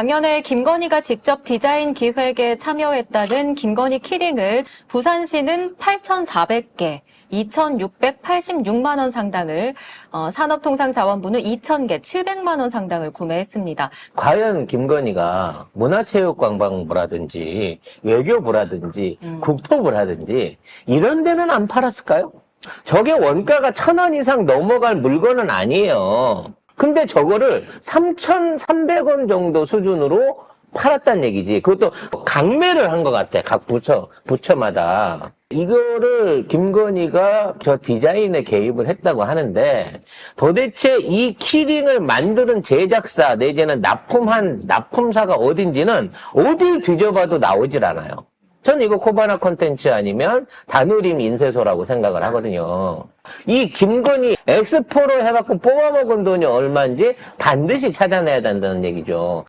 작년에 김건희가 직접 디자인 기획에 참여했다는 김건희 키링을 부산시는 8,400개, 2,686만 원 상당을, 어, 산업통상자원부는 2,000개, 700만 원 상당을 구매했습니다. 과연 김건희가 문화체육관광부라든지 외교부라든지 음. 국토부라든지 이런 데는 안 팔았을까요? 저게 원가가 천 원 이상 넘어갈 물건은 아니에요. 근데 저거를 3,300원 정도 수준으로 팔았단 얘기지. 그것도 강매를 한 것 같아. 각 부처, 부처마다. 이거를 김건희가 저 디자인에 개입을 했다고 하는데 도대체 이 키링을 만드는 제작사 내지는 납품한 납품사가 어딘지는 어딜 뒤져봐도 나오질 않아요. 전 이거 코바나 콘텐츠 아니면 다누림 인쇄소라고 생각을 하거든요. 이 김건희 엑스포로 해갖고 뽑아먹은 돈이 얼마인지 반드시 찾아내야 된다는 얘기죠.